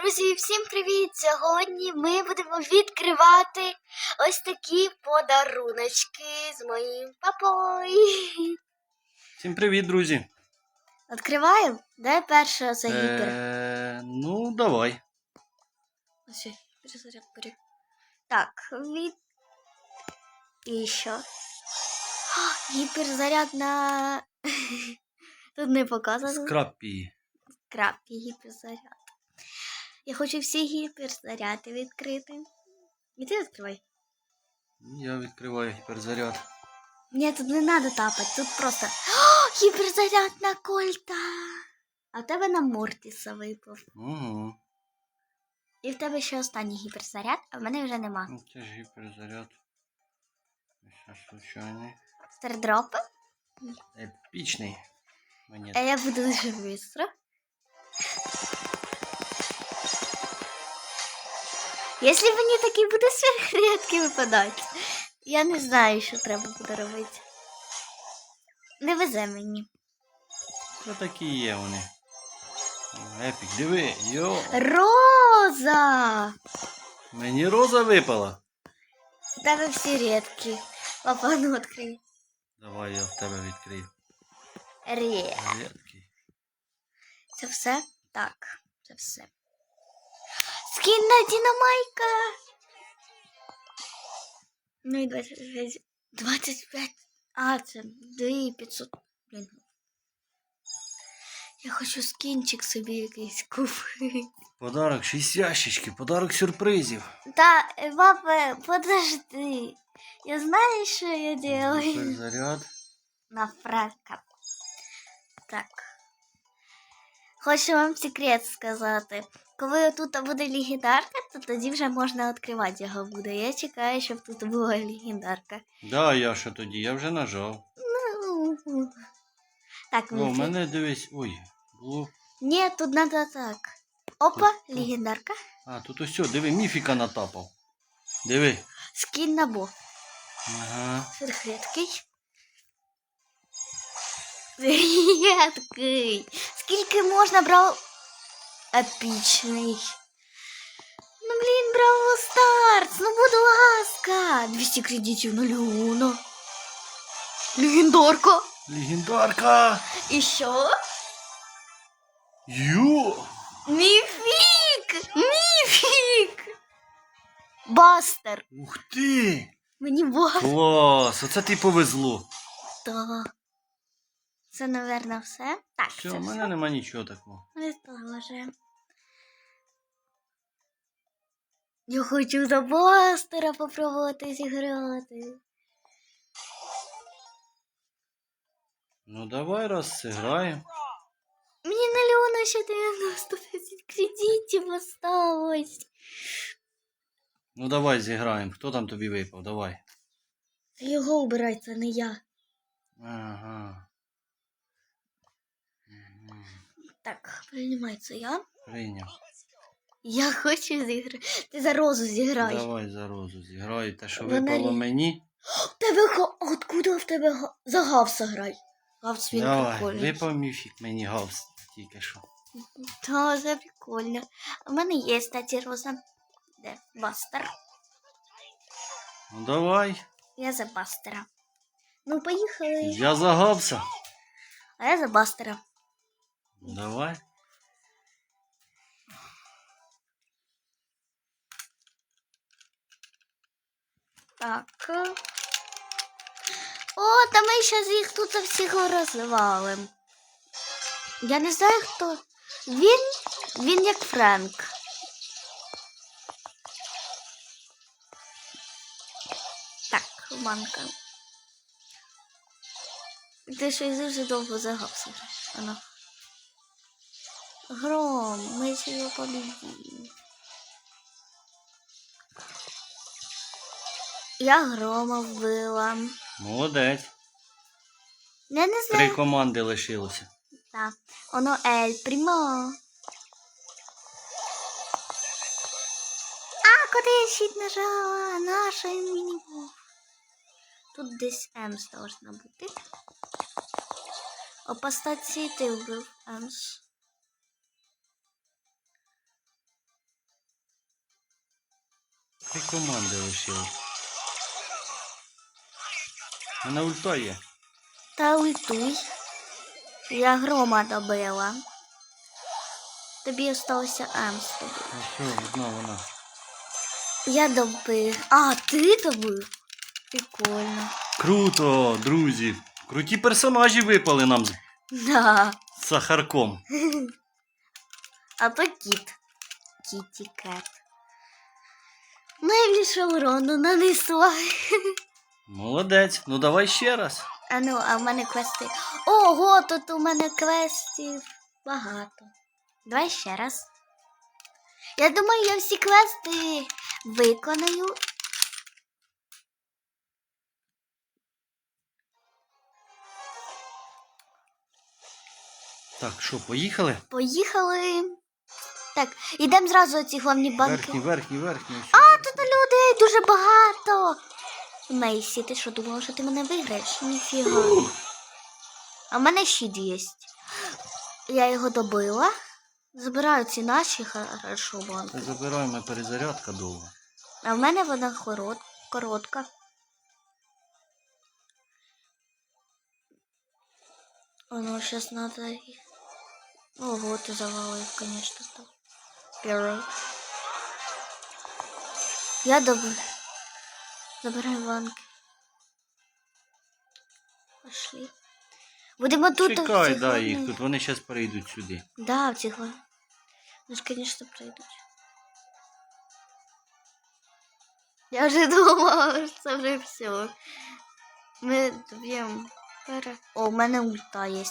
Друзі, всім привіт! Сьогодні ми будемо відкривати ось такі подаруночки з моїм папою. Всім привіт, друзі. Відкриваємо? Дай перше оце гіпер. Е, ну, давай. Ось, перезаряд бери. Так, від... І що? О, Гіперзаряд на... Тут не показано. Скраппі. Крапки гіперзаряд. Я хочу всі гіперзаряди відкрити. І ти відкривай. Я відкриваю гіперзаряд. Ні, тут не треба тапати, тут просто О, гіперзаряд на кольта. А в тебе на Мортіса випав. Угу. І в тебе ще останній гіперзаряд, а в мене вже нема. Ну, Це ж гіперзаряд. Ще случайний. Стардропи? Епічний. Мені. А я буду дуже швидко. Якщо мені такі буде сверхрідкі випадати, я не знаю, що треба буде робити. Не везе мені. Це такі є вони. Епік, диви, йо. Роза! Мені роза випала. У тебе всі рідкі. Папа, ну відкрий. Давай я в тебе відкрию. Рідкий. Це все? Так, це все. Скін на динамайка. Ну і 25. 25. А, це 2500. Блін. Я хочу скінчик собі якийсь купити. Подарок 6 ящички, подарок сюрпризів. Та, папа, подожди. Я знаю, що я делаю. Гіперзаряд. на франка. Так. Хочу вам секрет сказати. Коли тут буде легендарка, то тоді вже можна відкривати його буде. Я чекаю, щоб тут була легендарка. Да, я що тоді, я вже нажав. Ну, Так, О, в мене дивись. Ой, було. Ні, тут треба так. Опа, легендарка. А, тут о, диви, міфіка натапав. Диви. Скін на бо. Ага. Сверхрідкий. Рідкий. Скільки можна брав? Епічний. Ну, блін, браво старт. Ну, будь ласка. 200 кредитів на Леона. Легендарка. Легендарка! І що? Йо! Міфік! Міфік! Бастер. Ух ти! Мені бастер. Клас! Оце ти повезло. Да. Це, напевно, все. Так, Все, це в все. мене нема нічого такого. Не тоже. Я хочу за бастера попробувати зіграти. Ну давай раз зіграємо. Мені на Леона ще 90 кредитів осталось. Ну давай зіграємо. Хто там тобі випав? Давай. Його убирай, це не я. Ага. Так, приймається я. Прийняв. Я хочу зіграти. Ти за розу зіграй. Давай за розу зіграю. Те, що Вона випало рі- мені. В тебе га... Откуда в тебе га... за Гавса грай? Гавс він Давай, прикольний. випав міфік мені гаус тільки що. Та, це прикольно. У мене є, кстати, роза. Де? Бастер. Ну давай. Я за Бастера. Ну, поїхали. Я за гавса. А я за Бастера. Давай. Так. О, та ми зараз їх тут всіх розвивали. Я не знаю, хто. Він. Він як Френк. Так, манка. Ти щось дуже довго загався. Гром, ми його победили. Я грома вбила. Молодець. Я не знаю. Три команди лишилося. Так. Воно Ель Прімо. А, куди я щит нажала? Наша міні. Тут десь Емс должна бути. О, по статці ти вбив Емс. Три команди лишилось. Мене ульта є. Та ультуй. Я грома добила. Тобі осталося М з тобою. А що, одна вона. Я добив. А, ти добив? Прикольно. Круто, друзі. Круті персонажі випали нам з Да. сахарком. А то кіт. Кіті кет. Найбільше урону нанесла. Молодець. Ну давай ще раз. А ну, а в мене квести. Ого, тут у мене квестів багато. Давай ще раз. Я думаю, я всі квести виконаю. Так, що, поїхали? Поїхали. Так, ідемо зразу ці головні банки. Верхні, верхні, верхні. А, тут людей дуже багато. Мейсі, ти що думала, що ти мене виграєш? Ніфіга. А в мене щит є. Я його добила. Забираю ці наші хорошо банки. Та забираємо перезарядка довго. А в мене вона корот, коротка. Оно сейчас надо... и- Ого, ты завалил, конечно, стал. Первый. Я добыл. Забирай банки. Пошли. Будемо тут. Чекай, в да, їх тут. Вони зараз перейдуть сюди. Да, в цих ван- Ну ж, конечно, пройдуть. Я вже думала, що це вже все. Ми доб'ємо пере. О, у мене ульта є.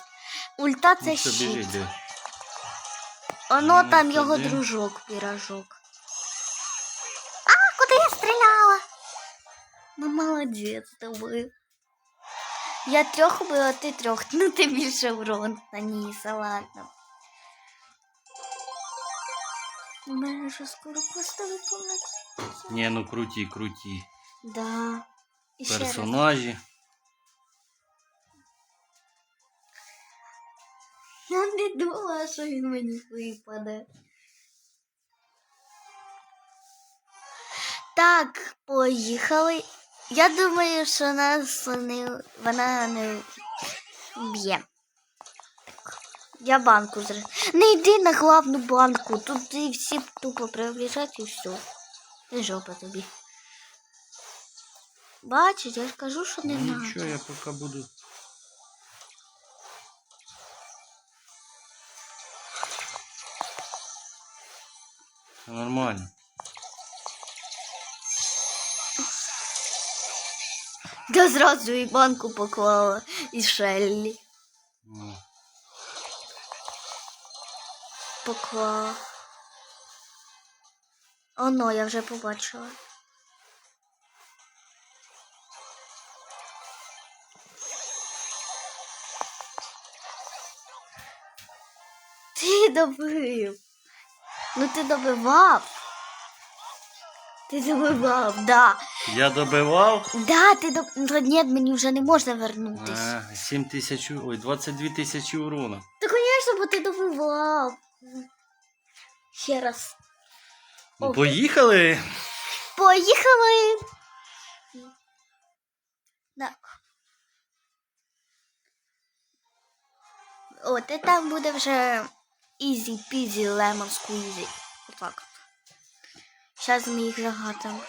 Ульта це Ну, щит. Ну, там його дружок, пірожок. Ну, молодець тобі. Я трьох убила, ти трьох. Ну ти більше урон наніса, ладно. У мене вже скоро просто виконати. Ні, ну круті, круті. Да. І ще раз. Персонажі. Я не думала, що він мені випаде. Так, поїхали. Я думаю, що нас не, вона не б'є. Я банку зр... Не йди на главну банку. Тут і всі тупо приближать і все. І жопа тобі. Бачиш, я ж кажу, що не Ну надо. нічого, я поки буду. Нормально. Да зразу і банку поклала, і Шеллі поклала. Оно, я вже побачила. Ти добив. Ну ти добивав. Ти добивав, да. Я добивав. Да, ти доб... Ну, Ні, мені вже не можна вернутись. А, 7 тисяч, ой, 22 тисячі урона. Та, звісно, бо ти добивав. Ще раз. Ну, поїхали. Поїхали. Так. От, і там буде вже peasy lemon squeezy. Отак. Зараз ми їх загатимо.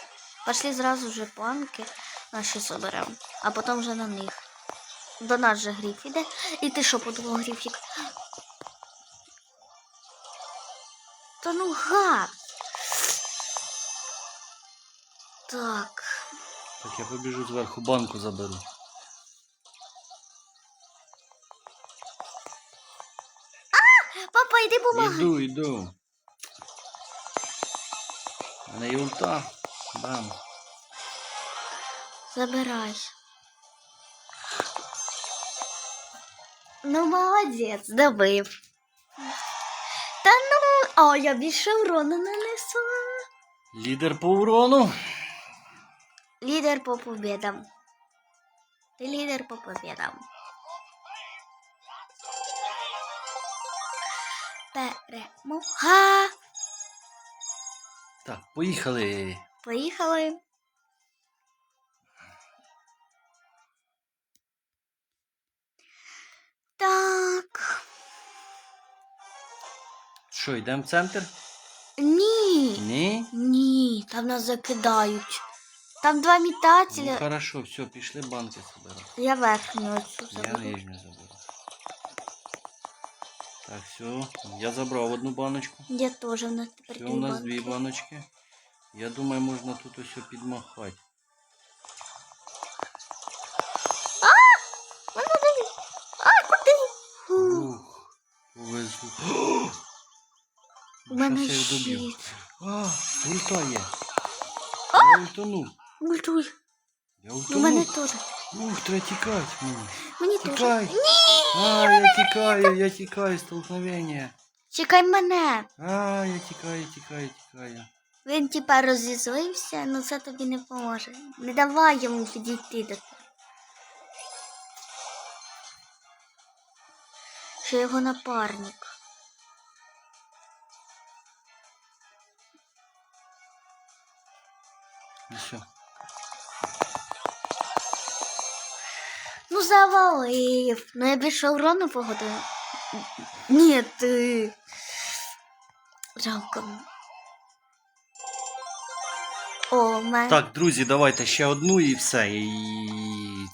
Пошли зразу вже планки наші соберемо, а потім вже на них. До нас же гриф іде. І ти що подумав, грифік? Та ну гад. Так. Так, я побіжу зверху банку заберу. Папа, йди помагай. Іду, іду. У мене є ульта. Бам. Забирай. Ну, молодець, добив. Та ну, а я більше урону нанесла. Лідер по урону. Лідер по победам. Ти лідер по победам. Перемога. Так, поїхали. Поїхали. Так. Що, йдемо в центр? Ні. Ні? Ні, там нас закидають. Там два метателя. Ну, хорошо, все, пішли банки собирати. Я верхню оцю Я заберу. нижню заберу. Так, все, я забрав одну баночку. Я теж у нас тепер Все, дві у нас банки. дві баночки. Я думаю, можна тут ось підмахати. Воно дивись. А, куди? Ух, повезло. У мене Щас я їх доб'ю. щит. А, ульта. Я ультанув. Я У мене ультанув. теж. Ух, треба тікати мені. Мені теж. Тікай. Ні! А, я тікаю, я тікаю, столкновення. Чекай мене. А, я тікаю, тікаю, тікаю. Він типа розізлився, але це тобі не поможе. Не давай йому підійти до тебе. Що його напарник. Ну все. Ну завалив. Ну я більше урону погодив. Ні, ти. Жалко. О, мене. Так, друзі, давайте ще одну і все. І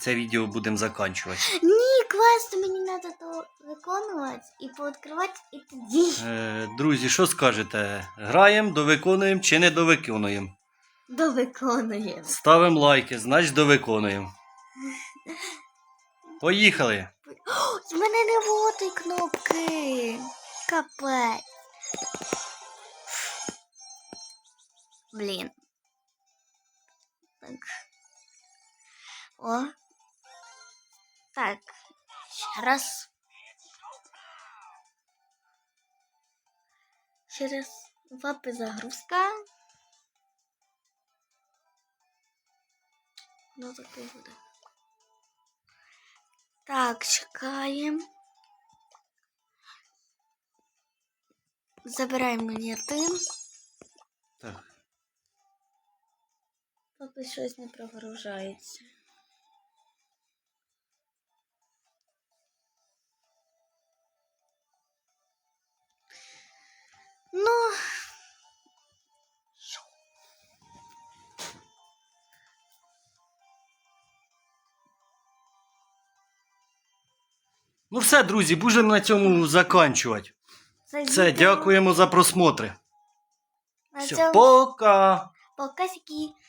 це відео будемо закінчувати. Ні, квест мені треба то виконувати і пооткривати, і тоді. Е, друзі, що скажете? Граємо, довиконуємо чи не довиконуємо? Довиконуємо. Ставимо лайки, значить довиконуємо. Поїхали! З мене не було тої кнопки. Капець. Блін. Так. О. Так. Ще раз. Ще раз. Вапи загрузка. Ну, так і буде. Так, чекаємо. Забираємо монети. Так. Поки щось не прогружається. Ну. Ну все, друзі, будемо на цьому закінчувати. Все, дякуємо за просмотри. Все, пока! Покасики.